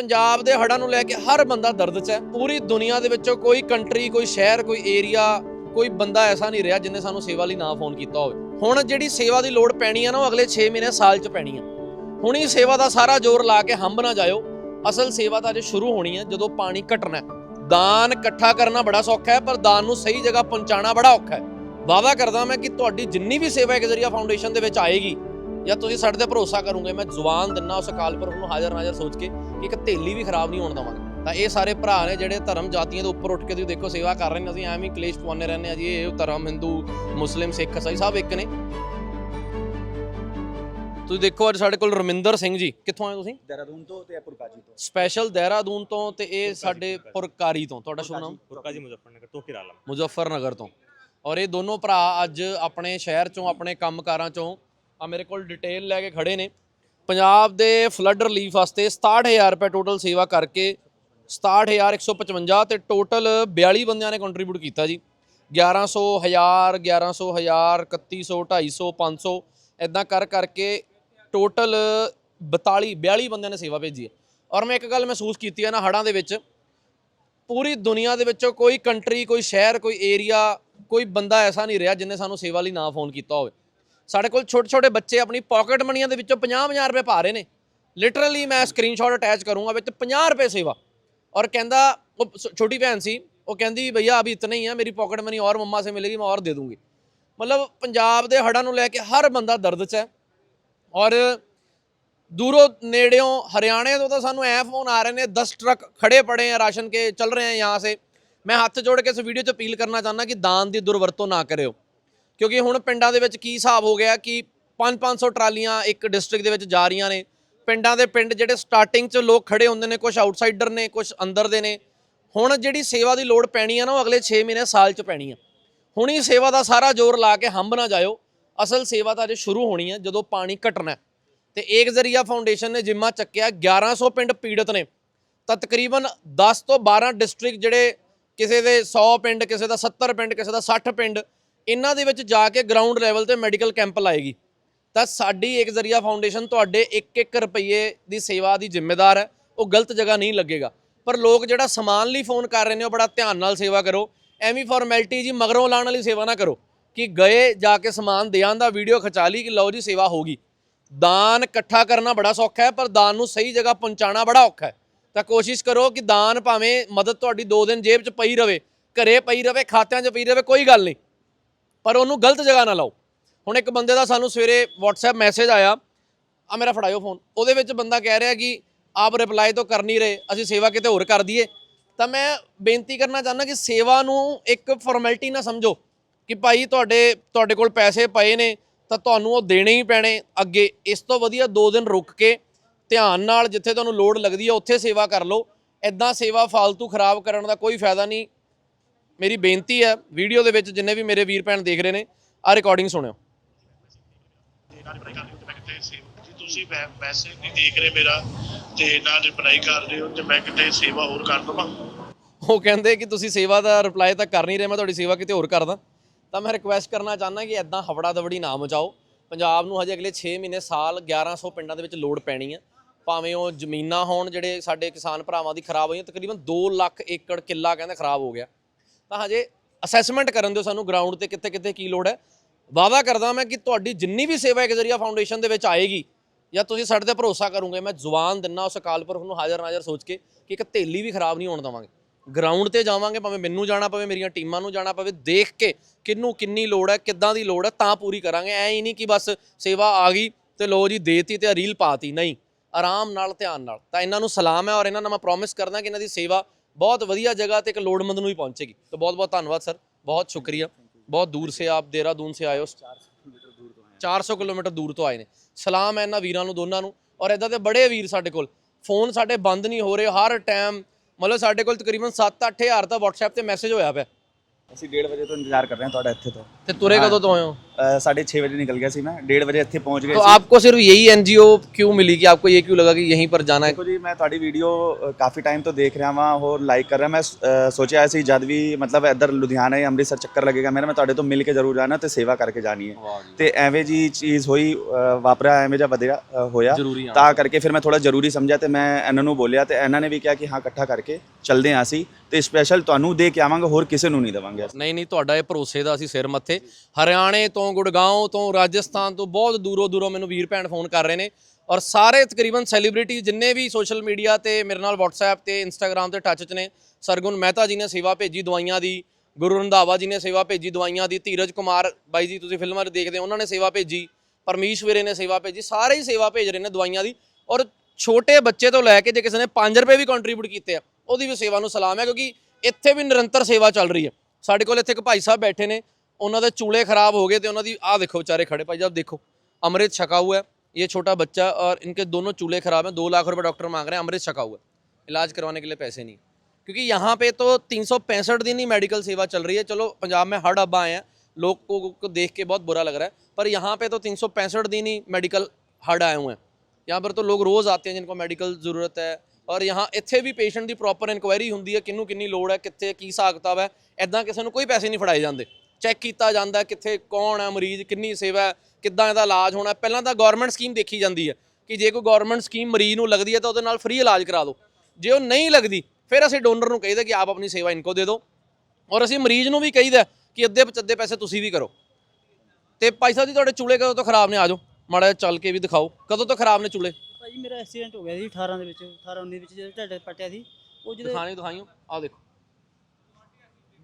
ਪੰਜਾਬ ਦੇ ਹੜ੍ਹਾਂ ਨੂੰ ਲੈ ਕੇ ਹਰ ਬੰਦਾ ਦਰਦ 'ਚ ਹੈ। ਪੂਰੀ ਦੁਨੀਆ ਦੇ ਵਿੱਚੋਂ ਕੋਈ ਕੰਟਰੀ ਕੋਈ ਸ਼ਹਿਰ, ਕੋਈ ਏਰੀਆ ਕੋਈ ਬੰਦਾ ਐਸਾ ਨਹੀਂ ਰਿਹਾ ਜਿਨੇ ਸਾਨੂੰ ਸੇਵਾ ਲਈ ਨਾ ਫੋਨ ਕੀਤਾ ਹੋਵੇ। ਹੁਣ ਜਿਹੜੀ ਸੇਵਾ ਦੀ ਲੋੜ ਪੈਣੀ ਆ ਨਾ, ਉਹ ਅਗਲੇ 6 ਮਹੀਨੇ ਸਾਲ 'ਚ ਪੈਣੀ ਆ। ਹੁਣ ਹੀ ਸੇਵਾ ਦਾ ਸਾਰਾ ਜ਼ੋਰ ਲਾ ਕੇ ਹੰਬ ਨਾ ਜਾਇਓ। ਅਸਲ ਸੇਵਾ ਤਾਂ ਅਜੇ ਸ਼ੁਰੂ ਹੋਣੀ ਹੈ ਜਦੋਂ ਪਾਣੀ ਘਟਣਾ ਦਾਨ ਇਕੱਠਾ ਕਰਨਾ ਬੜਾ ਸੌਖਾ ਹੈ, ਪਰ ਦਾਨ ਨੂੰ ਸਹੀ ਜਗ੍ਹਾ ਪਹੁੰਚਾਉਣਾ ਬੜਾ ਔਖਾ ਹੈ। ਵਾਅਦਾ ਕਰਦਾ ਮੈਂ ਕਿ ਤੁਹਾਡੀ ਜਿੰਨੀ ਵੀ ਸੇਵਾ ਇੱਕ ਜ਼ਰੀਆ ਫਾਊਂਡੇਸ਼ਨ ਦੇ ਵਿੱਚ ਆਏਗੀ, ਜਾਂ ਤੁਸੀਂ ਸਾਡੇ ਤੇ ਭਰੋਸਾ ਕਰੋਗੇ, ਮੈਂ ਜ਼ੁਬਾਨ ਦਿੰਨਾ ਉਸ ਅਕਾਲ ਪੁਰਖ ਨੂੰ ਹਾਜ਼ਰ ਨਾਜ਼ਰ ਸੋਚ ਕੇ ਇੱਕ ਥੇਲੀ ਵੀ ਖਰਾਬ ਨਹੀਂ ਹੋਣ ਦਵਾਂਗੇ। ਤਾਂ ਇਹ ਸਾਰੇ ਭਰਾ ਨੇ ਜਿਹੜੇ ਧਰਮ ਜਾਤੀਆਂ ਦੇ ਉੱਪਰ ਉੱਠ ਕੇ ਤੁਸੀਂ ਦੇਖੋ ਸੇਵਾ ਕਰ ਰਹੇ ਨੇ ਅਸੀਂ ਐਵੇਂ ਹੀ ਕਲੇਸ਼ ਪਵਾਉਂਦੇ ਰਹਿੰਦੇ ਆ ਜੀ ਇਹ ਧਰਮ ਹਿੰਦੂ ਮੁਸਲਿਮ ਸਿੱਖ ਈਸਾਈ ਸਭ ਇੱਕ ਨੇ। ਤੁਸੀਂ ਦੇਖੋ ਅੱਜ ਸਾਡੇ ਕੋਲ ਰਮਿੰਦਰ ਸਿੰਘ ਜੀ ਕਿੱਥੋਂ ਆਏ ਤੁਸੀਂ? ਦੇਹਰਾਦੂਨ ਤੋਂ ਤੇ ਪੁਰਕਾਜੀ ਤੋਂ। ਸਪੈਸ਼ਲ ਦੇਹਰਾਦੂਨ ਤੋਂ ਤੇ ਇਹ ਸਾਡੇ ਪੁਰਕਾਰੀ ਤੋਂ ਤੁਹਾਡਾ ਸ਼ੁਭ ਨਾਮ? ਪੁਰਕਾ ਜੀ ਮੁਜ਼ੱਫਰਨਗਰ ਤੋਂ ਕਿਰਾਲਾ। ਮੁਜ਼ੱਫਰਨਗਰ ਤੋਂ। ਔਰ ਇਹ ਦੋਨੋਂ ਭਰਾ ਅੱਜ ਆਪਣੇ ਸ਼ਹਿਰ ਚੋਂ ਆਪਣੇ ਕੰਮਕਾਰਾਂ ਚੋਂ ਆ ਮੇਰੇ ਕੋਲ ਡਿਟੇਲ ਲੈ ਕੇ ਖੜੇ ਨੇ। ਪੰਜਾਬ ਦੇ ਫਲੱਡ ਰਿਲੀਫ ਵਾਸਤੇ 67000 ਰੁਪਏ ਟੋਟਲ ਸੇਵਾ ਕਰਕੇ 67155 ਤੇ ਟੋਟਲ 42 ਬੰਦਿਆਂ ਨੇ ਕੰਟਰੀਬਿਊਟ ਕੀਤਾ ਜੀ। 1100 1000 1100 1000 3100 250 500 ਇਦਾਂ ਕਰ ਕਰਕੇ ਟੋਟਲ 42 42 ਬੰਦਿਆਂ ਨੇ ਸੇਵਾ ਭੇਜੀ ਹੈ। ਔਰ ਮੈਂ ਇੱਕ ਗੱਲ ਮਹਿਸੂਸ ਕੀਤੀ ਹੈ ਨਾ ਹੜਾਂ ਦੇ ਵਿੱਚ, ਪੂਰੀ ਦੁਨੀਆ ਦੇ ਵਿੱਚੋਂ ਕੋਈ ਕੰਟਰੀ ਕੋਈ ਸ਼ਹਿਰ, ਕੋਈ ਏਰੀਆ ਕੋਈ ਬੰਦਾ ਐਸਾ ਨਹੀਂ ਰਿਹਾ ਜਿਨੇ ਸਾਨੂੰ ਸੇਵਾ ਲਈ ਨਾ ਫੋਨ ਕੀਤਾ ਹੋਵੇ। ਸਾਡੇ ਕੋਲ ਛੋਟੇ ਛੋਟੇ ਬੱਚੇ ਆਪਣੀ ਪਾਕਟ ਮਨੀਆਂ ਦੇ ਵਿੱਚੋਂ 50-50 ਰੁਪਏ ਪਾ ਰਹੇ ਨੇ। ਲਿਟਰਲੀ ਮੈਂ ਸਕਰੀਨਸ਼ਾਟ ਅਟੈਚ ਕਰੂੰਗਾ ਵਿੱਚ 50 ਰੁਪਏ ਸੇਵਾ। ਔਰ ਕਹਿੰਦਾ, ਉਹ ਸ- ਛੋਟੀ ਭੈਣ ਸੀ, ਉਹ ਕਹਿੰਦੀ, ਭਈਆ, ਅਭੀ ਇਤਨਾ ਹੀ ਹੈ ਮੇਰੀ ਪਾਕਟ ਮਨੀ ਔਰ ਮੰਮਾ ਸੇ ਮਿਲੇਗੀ, ਮੈਂ ਔਰ ਦੇ ਦੂੰਗੀ। ਮਤਲਬ ਪੰਜਾਬ ਦੇ ਹੜ੍ਹਾਂ ਨੂੰ ਲੈ ਕੇ ਹਰ ਬੰਦਾ ਦਰਦ 'ਚ ਹੈ। ਔਰ ਦੂਰੋਂ ਨੇੜਿਓਂ ਹਰਿਆਣੇ ਤੋਂ ਤਾਂ ਸਾਨੂੰ ਐ ਫੋਨ ਆ ਰਹੇ ਨੇ 10 ਟਰੱਕ ਖੜੇ ਪੜੇ ਆ, ਰਾਸ਼ਨ ਕੇ ਚੱਲ ਰਹੇ ਆ ਯਹਾਂ ਸੇ। ਮੈਂ ਹੱਥ ਜੋੜ ਕੇ ਇਸ ਵੀਡੀਓ 'ਚ ਅਪੀਲ ਕਰਨਾ ਚਾਹੁੰਦਾ ਕਿ ਦਾਨ ਦੀ ਦੁਰਵਰਤੋਂ ਨਾ ਕਰਿਓ। ਕਿਉਂਕਿ ਹੁਣ ਪਿੰਡਾਂ ਦੇ ਵਿੱਚ ਕੀ ਹਿਸਾਬ ਹੋ ਗਿਆ ਕਿ 5-500 ਟਰਾਲੀਆਂ ਇੱਕ ਡਿਸਟ੍ਰਿਕਟ ਦੇ ਵਿੱਚ ਜਾ ਰਹੀਆਂ ਨੇ। ਪਿੰਡਾਂ ਦੇ ਪਿੰਡ ਜਿਹੜੇ ਸਟਾਰਟਿੰਗ 'ਚ ਲੋਕ ਖੜੇ ਹੁੰਦੇ ਨੇ ਕੁਝ ਆਊਟਸਾਈਡਰ ਨੇ ਕੁਝ ਅੰਦਰ ਦੇ ਨੇ। ਹੁਣ ਜਿਹੜੀ ਸੇਵਾ ਦੀ ਲੋੜ ਪੈਣੀ ਆ ਨਾ, ਉਹ ਅਗਲੇ 6 ਮਹੀਨੇ ਸਾਲ 'ਚ ਪੈਣੀ ਆ। ਹੁਣ ਹੀ ਸੇਵਾ ਦਾ ਸਾਰਾ ਜ਼ੋਰ ਲਾ ਕੇ ਹੰਬ ਨਾ ਜਾਇਓ। ਅਸਲ ਸੇਵਾ ਤਾਂ ਅਜੇ ਸ਼ੁਰੂ ਹੋਣੀ ਹੈ ਜਦੋਂ ਪਾਣੀ ਘਟਣਾ। ਹੈ। ਤੇ ਏਕ ਜ਼ਰੀਆ ਫਾਊਂਡੇਸ਼ਨ ਨੇ ਜਿੰਮਾ ਚੱਕਿਆ 1100 ਪਿੰਡ ਪੀੜਤ ਨੇ। ਤਾਂ ਤਕਰੀਬਨ 10 ਤੋਂ 12 ਡਿਸਟ੍ਰਿਕਟ ਜਿਹੜੇ ਕਿਸੇ ਦੇ 100 ਪਿੰਡ, ਕਿਸੇ ਦਾ 70 ਪਿੰਡ, ਕਿਸੇ ਦਾ 60 ਪਿੰਡ ਇਹਨਾਂ ਦੇ ਵਿੱਚ ਜਾ ਕੇ ਗਰਾਊਂਡ ਲੈਵਲ ਤੇ ਮੈਡੀਕਲ ਕੈਂਪ ਲਾਏਗੀ। ਤਾਂ ਸਾਡੀ ਏਕ ਜ਼ਰੀਆ ਫਾਊਂਡੇਸ਼ਨ ਤੁਹਾਡੇ 1-1 ਰੁਪਏ ਦੀ ਸੇਵਾ ਦੀ ਜ਼ਿੰਮੇਦਾਰ ਹੈ। ਉਹ ਗਲਤ ਜਗ੍ਹਾ ਨਹੀਂ ਲੱਗੇਗਾ। ਪਰ ਲੋਕ ਜਿਹੜਾ ਸਮਾਨ ਲਈ ਫੋਨ ਕਰ ਰਹੇ ਨੇ, ਉਹ ਬੜਾ ਧਿਆਨ ਨਾਲ ਸੇਵਾ ਕਰੋ। ਐਵੇਂ ਫਾਰਮੈਲਿਟੀ ਜੀ ਮਗਰੋਂ ਲਾਉਣ ਵਾਲੀ ਸੇਵਾ ਨਾ ਕਰੋ। ਕਿ ਗਏ, ਜਾ ਕੇ ਸਮਾਨ ਦੇ ਦਾ ਵੀਡੀਓ ਖਿਚਾ ਲਈ ਕਿ ਲਓ ਜੀ ਸੇਵਾ ਹੋ ਗਈ। ਦਾਨ ਇਕੱਠਾ ਕਰਨਾ ਬੜਾ ਸੌਖਾ ਹੈ, ਪਰ ਦਾਨ ਨੂੰ ਸਹੀ ਜਗ੍ਹਾ ਪਹੁੰਚਾਉਣਾ ਬੜਾ ਔਖਾ ਹੈ। ਤਾਂ ਕੋਸ਼ਿਸ਼ ਕਰੋ ਕਿ ਦਾਨ ਭਾਵੇਂ ਮਦਦ ਤੁਹਾਡੀ 2 ਦਿਨ ਜੇਬ 'ਚ ਪਈ ਰਵੇ, ਘਰੇ ਪਈ ਰਵੇ, ਖਾਤਿਆਂ 'ਚ ਪਈ ਰਵੇ, ਕੋਈ ਗੱਲ ਨਹੀਂ। ਪਰ ਉਹਨੂੰ ਗਲਤ ਜਗ੍ਹਾ ਨਾ ਲਾਓ। ਹੁਣ ਇੱਕ ਬੰਦੇ ਦਾ ਸਾਨੂੰ ਸਵੇਰੇ WhatsApp ਮੈਸੇਜ ਆਇਆ, ਆ ਮੇਰਾ ਫੜਾਇਓ ਫੋਨ ਉਹਦੇ ਵਿੱਚ ਬੰਦਾ ਕਹਿ ਰਿਹਾ ਕਿ ਆਪ ਰਿਪਲਾਈ ਤੋਂ ਕਰ ਨਹੀਂ ਰਹੇ, ਅਸੀਂ ਸੇਵਾ ਕਿਤੇ ਹੋਰ ਕਰ ਦਈਏ। ਤਾਂ ਮੈਂ ਬੇਨਤੀ ਕਰਨਾ ਚਾਹੁੰਦਾ ਕਿ ਸੇਵਾ ਨੂੰ ਇੱਕ ਫਾਰਮੈਲਿਟੀ ਨਾ ਸਮਝੋ ਕਿ ਭਾਈ ਤੁਹਾਡੇ ਤੁਹਾਡੇ ਕੋਲ ਪੈਸੇ ਪਏ ਨੇ, ਤਾਂ ਤੁਹਾਨੂੰ ਉਹ ਦੇਣੇ ਹੀ ਪੈਣੇ ਅੱਗੇ। ਇਸ ਤੋਂ ਵਧੀਆ 2 ਦਿਨ ਰੁਕ ਕੇ ਧਿਆਨ ਨਾਲ ਜਿੱਥੇ ਤੁਹਾਨੂੰ ਲੋੜ ਲੱਗਦੀ ਹੈ ਉੱਥੇ ਸੇਵਾ ਕਰ ਲਓ। ਐਦਾਂ ਸੇਵਾ ਫालतू ਖਰਾਬ ਕਰਨ ਦਾ ਕੋਈ ਫਾਇਦਾ ਨਹੀਂ। ਮੇਰੀ ਬੇਨਤੀ ਹੈ ਵੀਡੀਓ ਦੇ ਵਿੱਚ ਜਿੰਨੇ ਵੀ ਮੇਰੇ ਵੀਰ ਭੈਣ ਦੇਖ ਰਹੇ ਨੇ ਆ ਰਿਕਾਰਡਿੰਗ ਸੁਣਿਓ। ਤੇ ਨਾਲ ਰਿਪਲਾਈ ਕਰ ਦਿਓ ਤੇ ਮੈਂ ਕਿਤੇ ਸੇਵਾ ਜੀ ਤੁਸੀਂ ਮੈਸੇਜ ਨਹੀਂ ਦੇਖ ਰਹੇ ਮੇਰਾ ਤੇ ਨਾਲ ਰਿਪਲਾਈ ਕਰ ਰਹੇ ਹੋ ਤੇ ਮੈਂ ਕਿਤੇ ਸੇਵਾ ਹੋਰ ਕਰ ਦਵਾਂ। ਉਹ ਕਹਿੰਦੇ ਕਿ ਤੁਸੀਂ ਸੇਵਾ ਦਾ ਰਿਪਲਾਈ ਤਾਂ ਕਰ ਨਹੀਂ ਰਹੇ ਮੈਂ ਤੁਹਾਡੀ ਸੇਵਾ ਕਿਤੇ ਹੋਰ ਕਰਦਾ। ਤਾਂ ਮੈਂ ਰਿਕੁਐਸਟ ਕਰਨਾ ਚਾਹੁੰਦਾ ਕਿ ਐਦਾਂ ਹਵੜਾ ਦਵੜੀ ਨਾ ਮਚਾਓ। ਪੰਜਾਬ ਨੂੰ ਹਜੇ ਅਗਲੇ 6 ਮਹੀਨੇ ਸਾਲ 1100 ਪਿੰਡਾਂ ਦੇ ਵਿੱਚ ਲੋੜ ਪੈਣੀ ਹੈ ਭਾਵੇਂ ਉਹ ਜ਼ਮੀਨਾਂ ਹੋਣ ਜਿਹੜੇ ਸਾਡੇ ਕਿਸਾਨ ਭਰਾਵਾਂ ਦੀ ਖਰਾਬ ਹੋਈਆਂ ਤਕਰੀਬਨ 2 ਲੱਖ ਏਕੜ ਕਿੱਲਾ ਕਹਿੰਦੇ ਖਰਾਬ ਹੋ ਗਿਆ। ਤਾਂ ਹਜੇ ਅਸੈਸਮੈਂਟ ਕਰਨ ਦਿਓ ਸਾਨੂੰ ਗਰਾਊਂਡ ਤੇ ਕਿੱਥੇ ਕਿੱਥੇ ਕੀ ਲੋੜ ਹੈ। ਵਾਅਦਾ ਕਰਦਾ ਮੈਂ ਕਿ ਤੁਹਾਡੀ ਜਿੰਨੀ ਵੀ ਸੇਵਾ ਇੱਕ ਜ਼ਰੀਆ ਫਾਊਂਡੇਸ਼ਨ ਦੇ ਵਿੱਚ ਆਏਗੀ ਜਾਂ ਤੁਸੀਂ ਸਾਡੇ ਤੇ ਭਰੋਸਾ ਕਰੋਗੇ, ਮੈਂ ਜ਼ੁਬਾਨ ਦਿੰਨਾ ਉਸ ਅਕਾਲ ਪੁਰਖ ਨੂੰ ਹਾਜ਼ਰ ਨਾਜ਼ਰ ਸੋਚ ਕੇ ਕਿ ਇੱਕ ਥੇਲੀ ਵੀ ਖਰਾਬ ਨਹੀਂ ਹੋਣ ਦਵਾਂਗੇ। ਗਰਾਊਂਡ ਤੇ ਜਾਵਾਂਗੇ, ਭਾਵੇਂ ਮੈਨੂੰ ਜਾਣਾ ਪਵੇ, ਮੇਰੀਆਂ ਟੀਮਾਂ ਨੂੰ ਜਾਣਾ ਪਵੇ, ਦੇਖ ਕੇ ਕਿੰਨੂੰ ਕਿੰਨੀ ਲੋੜ ਹੈ, ਕਿੱਦਾਂ ਦੀ ਲੋੜ ਹੈ, ਤਾਂ ਪੂਰੀ ਕਰਾਂਗੇ। ਐ ਹੀ ਨਹੀਂ ਕਿ ਬਸ ਸੇਵਾ ਆ ਗਈ ਤੇ ਲੋ ਜੀ, ਦੇਤੀ ਤੇ ਰੀਲ ਪਾਤੀ। ਨਹੀਂ, ਆਰਾਮ ਨਾਲ, ਧਿਆਨ ਨਾਲ। ਤਾਂ ਇਹਨਾਂ ਨੂੰ ਸਲਾਮ ਹੈ ਔਰ ਇਹਨਾਂ ਨਾਲ ਮੈਂ ਪ੍ਰੋਮਿਸ ਕਰਦਾ ਕਿ ਇਹਨਾਂ ਦੀ ਸੇਵਾ ਬਹੁਤ ਵਧੀਆ ਜਗ੍ਹਾ ਤੇ ਇੱਕ ਲੋੜਮੰਦ ਨੂੰ ਹੀ ਪਹੁੰਚੇਗੀ। ਤਾਂ ਬਹੁਤ ਬਹੁਤ ਧੰਨਵਾਦ ਸਰ। ਬਹੁਤ ਸ਼ੁਕਰੀਆ। ਬਹੁਤ ਦੂਰ ਸੇ ਆਪ ਦੇਹਰਾਦੂਨ ਸੇ ਆਏ ਹੋ। 400 ਕਿਲੋਮੀਟਰ ਦੂਰ ਤੋਂ ਆਏ ਨੇ। ਸਲਾਮ ਹੈ ਇਹਨਾਂ ਵੀਰਾਂ ਨੂੰ ਦੋਨਾਂ ਨੂੰ। ਔਰ ਇਦਾਂ ਦੇ ਬੜੇ ਵੀਰ ਸਾਡੇ ਕੋਲ। ਫੋਨ ਸਾਡੇ ਬੰਦ ਨਹੀਂ ਹੋ ਰਹੇ। ਹਰ ਟਾਈਮ ਮਤਲਬ ਸਾਡੇ ਕੋਲ ਤਕਰੀਬਨ 7-8000 ਦਾ WhatsApp ਤੇ ਮੈਸੇਜ ਹੋਇਆ ਪਿਆ। ਅਸੀਂ 1:30 ਵਜੇ ਤੋਂ ਇੰਤਜ਼ਾਰ ਕਰ ਰਹੇ ਹਾਂ ਤੁਹਾਡਾ ਇੱਥੇ ਤੋਂ। ਤੇ ਤੁਰੇ ਕਦੋਂ ਤੋਂ ਆਏ ਹੋ? साढ़े छः बजे निकल गया सी मैं डेढ़ बजे ਇੱਥੇ ਪਹੁੰਚ ਗਏ तो ਸੀ आपको सिर्फ यही एनजीओ क्यों मिली कि आपको ये क्यों लगा कि यहीं पर जाना है ਦੇਖੋ ਜੀ ਮੈਂ ਤੁਹਾਡੀ ਵੀਡੀਓ ਅ, ਕਾਫੀ ਟਾਈਮ ਤੋਂ ਦੇਖ ਰਿਹਾ ਵਾਂ ਹੋਰ ਲਾਈਕ ਕਰ ਰਿਹਾ ਮੈਂ ਅ, ਸੋਚਿਆ ਸੀ ਜਦ ਵੀ ਮਤਲਬ ਇੱਧਰ ਲੁਧਿਆਣਾ ਜਾਂ ਅੰਮ੍ਰਿਤਸਰ ਚੱਕਰ ਲੱਗੇਗਾ ਮੇਰਾ ਮੈਂ ਤੁਹਾਡੇ ਤੋਂ ਮਿਲ ਕੇ ਜ਼ਰੂਰ ਜਾਣਾ ਤੇ ਸੇਵਾ ਕਰਕੇ ਜਾਣੀ ਹੈ ਤੇ ਐਵੇਂ ਜੀ ਚੀਜ਼ ਹੋਈ ਅ, ਵਾਪਰਿਆ ਐਵੇਂ ਜਿਹਾ ਵਧਿਆ ਅ, ਹੋਇਆ ਜ਼ਰੂਰੀ ਆ ਤਾਂ ਕਰਕੇ ਫਿਰ ਮੈਂ ਥੋੜਾ ਜ਼ਰੂਰੀ ਸਮਝਿਆ ਤੇ ਮੈਂ ਇਹਨਾਂ ਨੂੰ ਬੋਲਿਆ ਤੇ ਇਹਨਾਂ ਨੇ ਵੀ ਕਿਹਾ ਕਿ ਹਾਂ ਇਕੱਠਾ ਕਰਕੇ ਚੱਲਦੇ ਹਾਂ ਅਸੀਂ ਤੇ ਸਪੈਸ਼ਲ ਤੁਹਾਨੂੰ ਦੇ ਕੇ ਆਵਾਂਗੇ ਹੋਰ ਕਿਸੇ ਨੂੰ ਨਹੀਂ ਦੇਵਾਂਗੇ ਨਹੀਂ ਨਹੀਂ ਤੁਹਾਡਾ ਇਹ ਭਰੋਸੇ ਦਾ ਅਸੀਂ ਸਿਰ ਮੱਥੇ ਹਰਿਆਣੇ ਤੋਂ ਗੁੜਗਾਉਂ ਤੋਂ ਰਾਜਸਥਾਨ ਤੋਂ ਬਹੁਤ ਦੂਰੋਂ ਦੂਰੋਂ ਮੈਨੂੰ ਵੀਰ ਭੈਣ ਫੋਨ ਕਰ ਰਹੇ ਨੇ ਔਰ ਸਾਰੇ ਤਕਰੀਬਨ ਸੈਲੀਬ੍ਰਿਟੀ ਜਿੰਨੇ ਵੀ ਸੋਸ਼ਲ ਮੀਡੀਆ ਤੇ ਮੇਰੇ ਨਾਲ WhatsApp ਤੇ Instagram ਤੇ ਟੱਚ 'ਚ ਨੇ, ਸਰਗੁਣ ਮਹਿਤਾ ਜੀ ਨੇ ਸੇਵਾ ਭੇਜੀ ਦਵਾਈਆਂ ਦੀ, ਗੁਰੂ ਰੰਧਾਵਾ ਜੀ ਨੇ ਸੇਵਾ ਭੇਜੀ ਦਵਾਈਆਂ ਦੀ, ਧੀਰਜ ਕੁਮਾਰ ਬਾਈ ਜੀ ਤੁਸੀਂ ਫਿਲਮਾਂ 'ਚ ਦੇਖਦੇ ਹੋ, ਉਹਨਾਂ ਨੇ ਸੇਵਾ ਭੇਜੀ, ਪਰਮੀਸ਼ ਵੀਰੇ ਨੇ ਸੇਵਾ ਭੇਜੀ, ਸਾਰੇ ਹੀ ਸੇਵਾ ਭੇਜ ਰਹੇ ਨੇ ਦਵਾਈਆਂ ਦੀ ਔਰ ਛੋਟੇ ਬੱਚੇ ਤੋਂ ਲੈ ਕੇ ਜੇ ਕਿਸੇ ਨੇ 5 ਰੁਪਏ ਵੀ ਕੰਟਰੀਬਿਊਟ ਕੀਤੇ ਆ, ਉਹਦੀ ਵੀ ਸੇਵਾ ਨੂੰ ਸਲਾਮ ਹੈ ਕਿਉਂਕਿ ਇੱਥੇ ਵੀ ਨਿਰੰਤਰ ਸੇਵਾ ਚੱਲ ਰਹੀ ਹੈ। ਸਾਡੇ ਕੋਲ ਇੱਥੇ ਇੱਕ ਭਾਈ ਸਾਹਿਬ ਬੈਠੇ ਨੇ ਉਹਨਾਂ ਦੇ ਚੂਲੇ ਖਰਾਬ ਹੋ ਗਏ ਤੇ ਉਹਨਾਂ ਦੀ ਆਹ ਦੇਖੋ ਵਿਚਾਰੇ ਖੜੇ ਭਾਈ ਸਾਹਿਬ ਦੇਖो अमृत छका हुआ है ये छोटा बच्चा और इनके दोनों चूल्हे खराब हैं दो लाख रुपए डॉक्टर मांग रहे हैं अमृत छका हुआ है इलाज करवाने के लिए पैसे नहीं क्योंकि यहाँ पे तो तीन दिन ही मेडिकल सेवा चल रही है चलो पंजाब में हर अब आए हैं लोग को, को देख के बहुत बुरा लग रहा है पर यहाँ पे तो तीन दिन ही मेडिकल हड आए हुए हैं यहाँ पर तो लोग रोज़ आते हैं जिनको मेडिकल ज़रूरत है ਔਰ यहाँ ਇੱਥੇ ਵੀ ਪੇਸ਼ੈਂਟ ਦੀ ਪ੍ਰੋਪਰ ਇਨਕੁਆਇਰੀ ਹੁੰਦੀ ਹੈ ਕਿੰਨੂੰ ਕਿੰਨੀ ਲੋੜ ਹੈ ਕਿੱਥੇ ਕੀ ਹਿਸਾਬ ਕਿਤਾਬ ਹੈ ਐਦਾਂ ਕਿਸੇ ਨੂੰ ਕੋਈ ਪੈਸੇ ਨਹੀਂ ਫੜਾਏ ਜਾਂਦੇ ਚੈੱਕ ਕੀਤਾ ਜਾਂਦਾ ਕਿੱਥੇ ਕੌਣ ਹੈ ਮਰੀਜ਼ ਕਿੰਨੀ ਸੇਵਾ ਕਿੱਦਾਂ ਇਹਦਾ ਇਲਾਜ ਹੋਣਾ ਪਹਿਲਾਂ ਤਾਂ ਗਵਰਨਮੈਂਟ ਸਕੀਮ ਦੇਖੀ ਜਾਂਦੀ ਹੈ ਕਿ ਜੇ ਕੋਈ ਗਵਰਨਮੈਂਟ ਸਕੀਮ ਮਰੀਜ਼ ਨੂੰ ਲੱਗਦੀ ਹੈ ਤਾਂ ਉਹਦੇ ਨਾਲ ਫ੍ਰੀ ਇਲਾਜ ਕਰਾ ਦਿਓ। ਜੇ ਉਹ ਨਹੀਂ ਲੱਗਦੀ ਫਿਰ ਅਸੀਂ ਡੋਨਰ ਨੂੰ ਕਹੀਦਾ ਕਿ ਆਪ ਆਪਣੀ ਸੇਵਾ ਇਨਕੋ ਦੇ ਦਿਓ। ਔਰ ਅਸੀਂ ਮਰੀਜ਼ ਨੂੰ ਵੀ ਕਹੀਦਾ ਕਿ ਅੱਧੇ ਪਚੱਦੇ ਪੈਸੇ ਤੁਸੀਂ ਵੀ ਕਰੋ। ਤੇ ਭਾਈ ਸਾਹਿਬ ਜੀ ਤੁਹਾਡੇ ਚੂਲੇ ਕਦੋਂ ਤੋਂ ਖਰਾਬ ਨੇ? ਆ ਜਾਓ। ਮਾੜਾ ਚੱਲ ਕੇ ਵੀ ਦਿਖਾਓ। ਕਦੋਂ ਤੋਂ ਖਰਾਬ ਨੇ ਚੂਲੇ? ਭਾਜੀ ਮੇਰਾ ਐਕਸੀਡੈਂਟ ਹੋ ਗਿਆ ਸੀ 18 ਦੇ ਵਿੱਚ 18 19 ਵਿੱਚ ਜਦੋਂ ਢੱਡ ਪਟਿਆ ਸੀ। ਉਹ ਜਦੋਂ ਦਿਖਾਣੇ ਦਿਖਾਈਓ ਆ ਦੇਖੋ।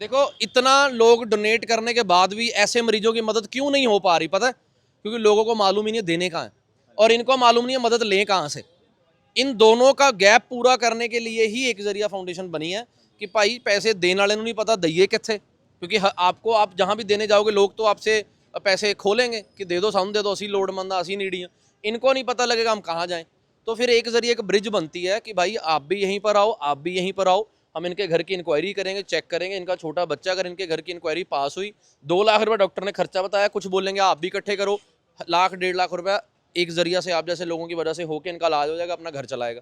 देखो, इतना लोग डोनेट करने के बाद भी ऐसे मरीजों की मदद क्यों नहीं हो पा रही, पता है? क्योंकि लोगों को मालूम ही नहीं देने कहाँ है। और इनको मालूम नहीं है मदद लें कहाँ से। इन दोनों का गैप पूरा करने के लिए ही एक ज़रिया फाउंडेशन बनी है कि भाई, पैसे देने वाले नहीं पता, दइए कितने क्योंकि आपको आप जहाँ भी देने जाओगे, लोग तो आपसे पैसे खोलेंगे कि दे दो सामने दे दो, असी लोडमंद असी नीडी हैं। इनको नहीं पता लगेगा हम कहाँ जाएँ। तो फिर एक ज़रिए एक ब्रिज बनती है कि भाई, आप भी यहीं पर आओ, आप भी यहीं पर आओ। हम इनके घर की इंक्वायरी करेंगे चेक करेंगे इनका छोटा बच्चा अगर इनके घर की इंक्वायरी पास हुई दो लाख रुपए डॉक्टर ने खर्चा बताया कुछ बोलेंगे आप भी इकट्ठे करो लाख डेढ़ लाख रुपया एक जरिया से आप जैसे लोगों की वजह से होके इनका इलाज हो जाएगा अपना घर चलाएगा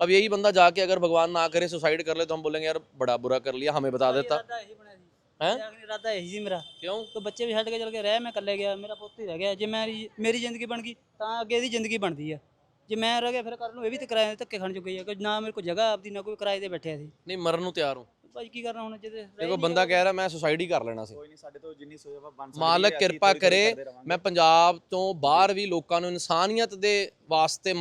अब यही बंदा जाके अगर भगवान ना करे सुसाइड कर ले तो हम बोलेंगे यार बड़ा बुरा कर लिया हमें बता देता ਇਰਾਦਾ ਇਹੀ ਬਣਿਆ ਸੀ हैं ਮਜ਼ਾਕ ਨਹੀਂ ਇਰਾਦਾ ਇਹੀ ਸੀ ਮੇਰਾ क्यों ਤਾਂ ਬੱਚੇ ਵੀ ਛੱਡ ਕੇ ਚਲ ਕੇ ਰਹਿ ਮੈਂ ਇਕੱਲੇ ਗਿਆ ਮੇਰਾ ਪੁੱਤ ਹੀ ਰਹਿ ਗਿਆ ਜੇ ਮੇਰੀ ਮੇਰੀ ਜ਼ਿੰਦਗੀ ਬਣ ਗਈ ਤਾਂ ਅੱਗੇ ਇਹਦੀ ਜ਼ਿੰਦਗੀ ਬਣਦੀ ਆ ਜੇ ਮੈਂ ਰਹਿ ਗਿਆ ਫਿਰ ਕਰ ਲੂੰ ਇਹ ਵੀ ਤੇ ਕਿਰਾਏ ਦੇ ਧੱਕੇ ਖਾਣ ਜੋਗੇ ਆ ਕਿ ਨਾ ਮੇਰੇ ਕੋਲ ਜਗ੍ਹਾ ਆਪਦੀ ਨਾ ਕੋਈ ਕਿਰਾਏ ਤੇ ਬੈਠਿਆ ਸੀ। ਨਹੀਂ ਮਰਨ ਨੂੰ ਤਿਆਰ ਹੋ। ਭਾਈ ਕੀ ਕਰਨਾ ਹੁਣ ਜਿਹਦੇ ਦੇਖੋ ਬੰਦਾ ਕਹਿ ਰਿਹਾ ਮੈਂ ਸੁਸਾਇਟੀ ਕਰ ਲੈਣਾ ਸੀ। ਕੋਈ ਨਹੀਂ ਸਾਡੇ ਤੋਂ ਜਿੰਨੀ ਸੋਚ ਆਪਾਂ ਬਣ ਮਾਲਕ ਕਿਰਪਾ ਕਰੇ ਮੈਂ ਪੰਜਾਬ ਤੋਂ ਬਾਹਰ ਵੀ ਲੋਕਾਂ ਨੂੰ ਇਨਸਾਨੀਅਤ ਦੇ ਵਾਸਤੇ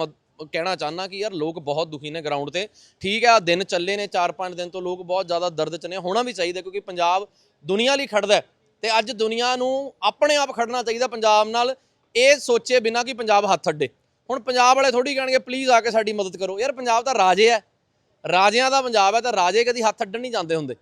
ਕਹਿਣਾ ਚਾਹਨਾ ਕਿ ਯਾਰ ਲੋਕ ਬਹੁਤ ਦੁਖੀ ਨੇ ਗਰਾਊਂਡ ਤੇ। ਠੀਕ ਹੈ ਆ ਦਿਨ ਚੱਲੇ ਨੇ 4-5 ਦਿਨ ਤੋਂ ਲੋਕ ਬਹੁਤ ਜ਼ਿਆਦਾ ਦਰਦ ਚ ਨੇ ਹੋਣਾ ਵੀ ਚਾਹੀਦਾ ਕਿਉਂਕਿ ਪੰਜਾਬ ਦੁਨੀਆ ਲਈ ਖੜਦਾ ਹੈ। ਤੇ ਅੱਜ ਦੁਨੀਆ ਨੂੰ ਆਪਣੇ ਆਪ ਖੜਨਾ ਚਾਹੀਦਾ ਪੰਜਾਬ ਨਾਲ ਇਹ ਸੋਚੇ ਬਿਨਾਂ ਕਿ ਪੰਜਾਬ ਹੱਥ ਅੱਡੇ। ਹੁਣ ਪੰਜਾਬ ਵਾਲੇ ਥੋੜੀ ਕਹਿਣਗੇ ਪਲੀਜ਼ ਆ ਕੇ ਸਾਡੀ ਮਦਦ ਕਰੋ। ਯਾਰ ਪੰਜਾਬ ਤਾਂ ਰਾਜੇ ਹੈ ਰਾਜਿਆਂ ਦਾ ਪੰਜਾਬ ਹੈ ਤਾਂ ਰਾਜੇ ਕਦੀ ਹੱਥ ਅੱਡਣ ਨਹੀਂ ਜਾਂਦੇ ਹੁੰਦੇ।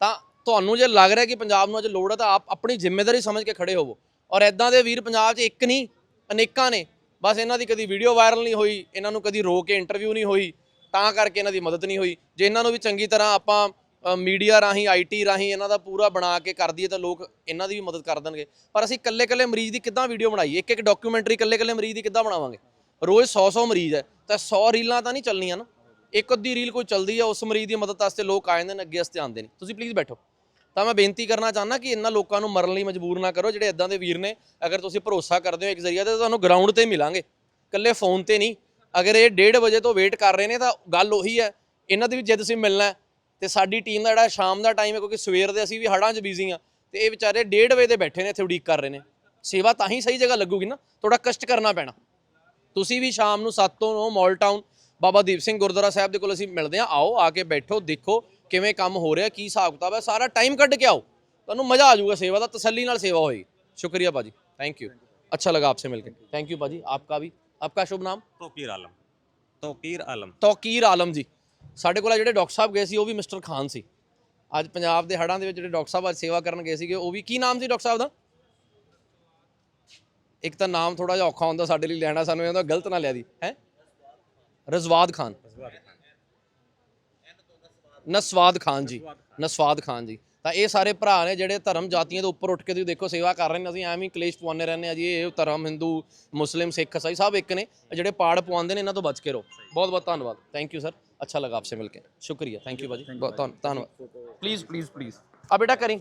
ਤਾਂ ਤੁਹਾਨੂੰ ਜੇ ਲੱਗ ਰਿਹਾ ਕਿ ਪੰਜਾਬ ਨੂੰ ਅੱਜ ਲੋੜ ਹੈ ਤਾਂ ਆਪ ਆਪਣੀ ਜ਼ਿੰਮੇਵਾਰੀ ਸਮਝ ਕੇ ਖੜੇ ਹੋਵੋ। ਔਰ ਐਦਾਂ ਦੇ ਵੀਰ ਪੰਜਾਬ 'ਚ ਇੱਕ ਨਹੀਂ, ਅਨੇਕਾਂ ਨੇ। ਬਸ ਇਹਨਾਂ ਦੀ ਕਦੀ ਵੀਡੀਓ ਵਾਇਰਲ ਨਹੀਂ ਹੋਈ, ਇਹਨਾਂ ਨੂੰ ਕਦੀ ਰੋ ਕੇ ਇੰਟਰਵਿਊ ਨਹੀਂ ਹੋਈ, ਤਾਂ ਕਰਕੇ ਇਹਨਾਂ ਦੀ ਮਦਦ ਨਹੀਂ ਹੋਈ। ਜੇ ਇਹਨਾਂ ਨੂੰ ਵੀ ਚੰਗੀ ਤਰ੍ਹਾਂ ਆਪਾਂ ਮੀਡੀਆ ਰਾਹੀਂ ਆਈਟੀ ਰਾਹੀਂ ਇਹਨਾਂ ਦਾ ਪੂਰਾ ਬਣਾ ਕੇ ਕਰ ਦਈਏ, ਤਾਂ ਲੋਕ ਇਹਨਾਂ ਦੀ ਵੀ ਮਦਦ ਕਰ ਦੇਣਗੇ। ਪਰ ਅਸੀਂ ਇਕੱਲੇ ਇਕੱਲੇ ਮਰੀਜ਼ ਦੀ ਕਿੱਦਾਂ ਵੀਡੀਓ ਬਣਾਈਏ? ਇੱਕ ਇੱਕ ਡਾਕੂਮੈਂਟਰੀ ਇਕੱਲੇ ਇਕੱਲੇ ਮਰੀਜ਼ ਦੀ ਕਿੱਦਾਂ ਬਣਾਵਾਂਗੇ? ਰੋਜ਼ 100 100 ਮਰੀਜ਼ ਹੈ। ਤਾਂ 100 ਰੀਲਾਂ ਤਾਂ ਨਹੀਂ ਚੱਲਣੀਆਂ ਨਾ। ਇੱਕ ਅੱਧੀ ਰੀਲ ਕੋਈ ਚੱਲਦੀ ਹੈ ਉਸ ਮਰੀਜ਼ ਦੀ ਮਦਦ ਵਾਸਤੇ ਲੋਕ ਆ ਜਾਂਦੇ ਨੇ, ਅੱਗੇ ਵਾਸਤੇ ਆਉਂਦੇ ਨੇ। ਤੁਸੀਂ ਪਲੀਜ਼ ਬੈਠੋ। ਤਾਂ ਮੈਂ ਬੇਨਤੀ ਕਰਨਾ ਚਾਹੁੰਦਾ ਕਿ ਇਹਨਾਂ ਲੋਕਾਂ ਨੂੰ ਮਰਨ ਲਈ ਮਜਬੂਰ ਨਾ ਕਰੋ, ਜਿਹੜੇ ਇਦਾਂ ਦੇ ਵੀਰ ਨੇ। ਅਗਰ ਤੁਸੀਂ ਭਰੋਸਾ ਕਰਦੇ ਹੋ ਇੱਕ ਜ਼ਰੀਆ ਤੇ ਤਾਂ ਤੁਹਾਨੂੰ ਗਰਾਊਂਡ ਤੇ ਮਿਲਾਂਗੇ। ਇਕੱਲੇ ਫੋਨ ਤੇ ਨਹੀਂ। ਅਗਰ ਇਹ 1:30 ਵਜੇ ਤੋਂ ਵੇਟ ਕਰ ਰਹੇ ਨੇ, ਤਾਂ ਗੱਲ ਉਹੀ ਹੈ। ਇਹਨਾਂ ਦੀ ਵੀ ਜੇ ਤੁਸੀਂ ਮਿਲਣਾ ਹੈ। ਤੇ ਸਾਡੀ ਟੀਮ ਦਾ ਜਿਹੜਾ ਸ਼ਾਮ ਦਾ ਟਾਈਮ ਹੈ, ਕਿਉਂਕਿ ਸਵੇਰ ਦੇ ਅਸੀਂ ਵੀ ਹੜਾਂ 'ਚ ਬਿਜ਼ੀ ਆ ਤੇ ਇਹ ਵਿਚਾਰੇ 1:30 ਵਜੇ ਦੇ ਬੈਠੇ ਨੇ, ਇੱਥੇ ਉਡੀਕ ਕਰ ਰਹੇ ਨੇ। ਸੇਵਾ ਤਾਂ ਹੀ ਸਹੀ ਜਗ੍ਹਾ ਲੱਗੂਗੀ ਨਾ। ਥੋੜਾ ਕਸ਼ਟ ਕਰਨਾ ਪੈਣਾ। ਤੁਸੀਂ ਵੀ ਸ਼ਾਮ ਨੂੰ 7 ਤੋਂ 9 ਮਾਲ ਟਾਊਨ ਬਾਬਾ ਦੀਪ ਸਿੰਘ ਗੁਰਦੁਆਰਾ ਸਾਹਿਬ ਦੇ ਕੋਲ ਅਸੀਂ ਮਿਲਦੇ ਹਾਂ ਆਓ ਆ ਕੇ ਬੈਠੋ ਦੇਖੋ ਕਿਵੇਂ ਕੰਮ ਹੋ ਰਿਹਾ ਕੀ ਹਿਸਾਬ ਕਿਤਾਬ ਹੈ ਸਾਰਾ ਟਾਈਮ ਕੱਢ ਕੇ ਆਓ ਤੁਹਾਨੂੰ ਮਜ਼ਾ ਆ ਜਾਊਗਾ ਸੇਵਾ ਦਾ ਤਸੱਲੀ ਨਾਲ ਸੇਵਾ ਹੋਏਗੀ ਸ਼ੁਕਰੀਆ ਬਾਜੀ ਥੈਂਕ ਯੂ अच्छा लगा आपसे मिलकर थैंक यू बाजी आपका भी आपका शुभ नाम ਤੋਕੀਰ ਆਲਮ ਤੋਕੀਰ ਆਲਮ ਤੌਕੀਰ ਆਲਮ ਜੀ ਸਾਡੇ ਕੋਲ ਆ ਜਿਹੜੇ ਡਾਕਟਰ ਸਾਹਿਬ ਗਏ ਸੀ ਉਹ ਵੀ ਮਿਸਟਰ ਖਾਨ ਸੀ ਅੱਜ ਪੰਜਾਬ ਦੇ ਹੜ੍ਹਾਂ ਦੇ ਵਿੱਚ ਜਿਹੜੇ ਡਾਕਟਰ ਸਾਹਿਬ ਅੱਜ ਸੇਵਾ ਕਰਨ ਗਏ ਸੀਗੇ ਉਹ ਵੀ ਕੀ ਨਾਮ ਸੀ ਡਾਕਟਰ ਸਾਹਿਬ ਦਾ ਇੱਕ ਤਾਂ ਨਾਮ ਥੋੜਾ ਜਿਹਾ ਔਖਾ ਹੁੰਦਾ ਸਾਡੇ ਲਈ ਲੈਣਾ ਸਾਨੂੰ ਇਹਦਾ ਗਲਤ ਨਾ ਲਿਆ ਦੀ ਹੈ? ਰਜ਼ਵਾਦ ਖਾਨ। ਨਸਵਾਦ ਖਾਨ ਜੀ ਨਸਵਾਦ ਖਾਨ ਜੀ। ਤਾਂ ਇਹ ਸਾਰੇ ਭਰਾ ਨੇ ਜਿਹੜੇ ਧਰਮ ਜਾਤੀਆਂ ਦੇ ਉੱਪਰ ਉੱਠ ਕੇ ਤੁਸੀਂ ਦੇਖੋ ਸੇਵਾ ਕਰ ਰਹੇ ਨੇ ਅਸੀਂ ਐਵੇਂ ਕਲੇਸ਼ ਪਵਾਉਂਦੇ ਰਹਿੰਦੇ ਆ ਜੀ ਇਹ ਧਰਮ ਹਿੰਦੂ ਮੁਸਲਿਮ ਸਿੱਖ ਈਸਾਈ ਸਭ ਇੱਕ ਨੇ ਜਿਹੜੇ ਪਾੜ ਪਵਾਉਂਦੇ ਨੇ ਇਹਨਾਂ ਤੋਂ ਬਚ ਕੇ ਰਹੋ। ਬਹੁਤ ਬਹੁਤ ਧੰਨਵਾਦ। ਥੈਂਕ ਯੂ ਸਰ ਅੱਛਾ ਲਗਾ ਆਪਸੇ ਮਿਲ ਕੇ। ਸ਼ੁਕਰੀਆ। ਥੈਂਕ ਯੂ ਭਾਜੀ। ਬਹੁਤ ਧੰਨ- ਧੰਨਵਾਦ। ਪਲੀਜ਼ ਪਲੀਜ਼ ਪਲੀਜ਼ ਆ ਬੇਟਾ ਕਰੀ।